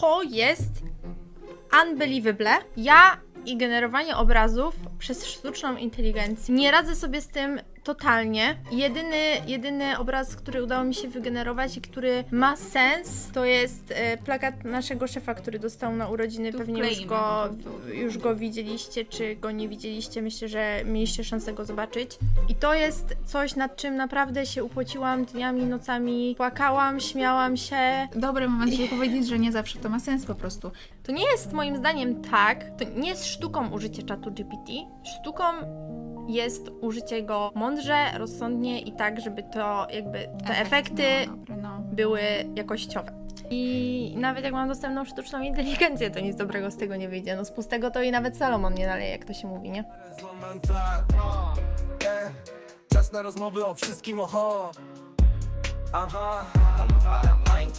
to jest unbelievable. Ja i generowanie obrazów przez sztuczną inteligencję nie radzę sobie z tym totalnie. Jedyny, jedyny obraz, który udało mi się wygenerować i który ma sens, to jest e, plakat naszego szefa, który dostał na urodziny. Tu Pewnie już wkleimy go, po prostu. już go widzieliście, czy go nie widzieliście. Myślę, że mieliście szansę go zobaczyć. I to jest coś, nad czym naprawdę się upociłam dniami, nocami. Płakałam, śmiałam się. Dobry moment, żeby powiedzieć, że nie zawsze to ma sens po prostu. To nie jest moim zdaniem tak, to nie jest sztuką użycie czatu GPT. Sztuką jest użycie go mądrze, rozsądnie i tak, żeby to jakby te efekty No, no. były jakościowe. I nawet jak mam dostępną sztuczną inteligencję, to nic dobrego z tego nie wyjdzie. No z pustego to i nawet Salomon nie naleje, jak to się mówi, nie? Czas na rozmowy o wszystkim, oho Aha, 9 to 5